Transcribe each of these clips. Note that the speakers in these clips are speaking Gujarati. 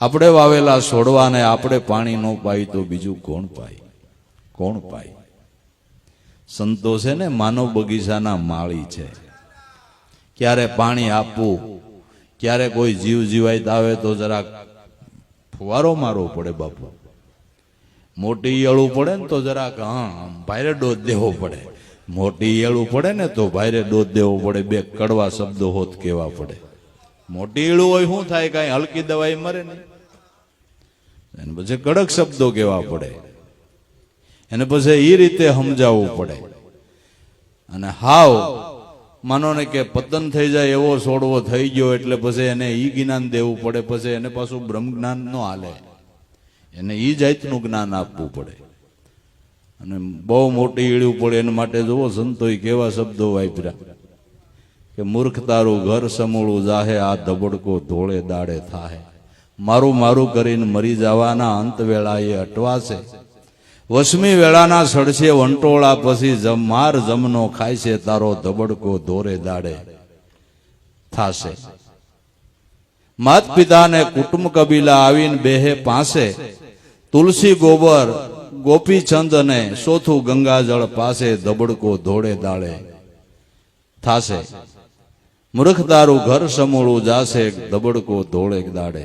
આપણે વાવેલા છોડવાને આપણે પાણી ન પાઈ તો બીજું કોણ પાય? કોણ પાય? સંતો છે ને, માનવ બગીચાના માળી છે. ક્યારે પાણી આપવું, ક્યારે કોઈ જીવ જીવાય આવે તો જરાક ફુવારો મારવો પડે બાપુ. મોટી ઈયળું પડે ને તો જરાક, હા ભાઈરે ડોઝ દેવો પડે. મોટી ઈયળું પડે ને તો ભાઈરે ડોઝ દેવો પડે. બે કડવા શબ્દો હોત કેવા પડે. મોટી ઈળું હોય શું થાય? કાંઈ હલકી દવાઈ મરે એને પછી કડક શબ્દો કેવા પડે. એને પછી એ રીતે સમજાવવું પડે. અને હાવ, માનો ને કે પતન થઈ જાય એવો છોડવો થઈ ગયો એટલે પછી એને ઈ જ્ઞાન દેવું પડે. પછી એને પાછું બ્રહ્મ જ્ઞાન ન હાલે. એને ઈ જાતનું જ્ઞાન આપવું પડે. અને બહુ મોટી ઈળ્યું પડે. એના માટે જુઓ સંતોએ કેવા શબ્દો વાપર્યા. કે મૂર્ખ તારું ઘર સમૂળું જાહે, આ ધબડકો ધોળે દાડે થાહે. મારું મારું કરીને મરી જવાના અંત વેળાએ અટવાશે. વસમી વેળાના સડશે વંટોળા પછી માર જમનો ખાય છે તારો ધબડકો ધોરે દાડે થાશે. માત પિતાને કુટુંબ કબીલા આવીને બેહે પાસે. તુલસી ગોબર ગોપીચંદ અને સોથું ગંગાજળ પાસે ધબડકો ધોળે દાડે થાશે. મૂર્ખ તારું ઘર સમૂળું જાશે ધબડકો ધોળે દાડે.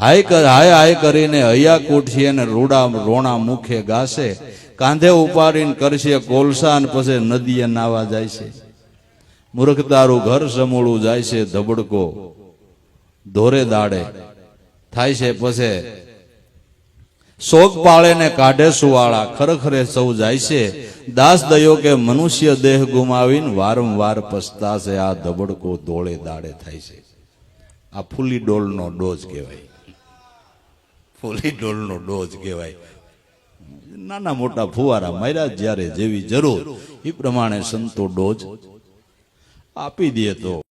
હાય હાય હાય કરીને હૈયા કોઠી અને રૂડા, રોણા મુખે ગાશે. કાંધે ઉપાડીને કરશે કોલસા ને પછી નદીએ નાવા જાય છે મૂર્ખ તારું ઘર સમૂળું જાય છે ધબડકો ધોરે દાડે. થાય છે પછી શોક પાળે ને કાઢે સુવાળા, ખરેખરે સૌ જાય છે દાસ દયો કે મનુષ્ય દેહ ગુમાવીને વારંવાર પસ્તાશે, આ ધબડકો ધોળે દાડે થાય છે. આ ફૂલી ડોલનો ડોઝ કહેવાય. ફૂલી ડોલનો ડોઝ કહેવાય. નાના મોટા ફુવારા માર્યા જ્યારે જેવી જરૂર એ પ્રમાણે સંતો ડોઝ આપી દે તો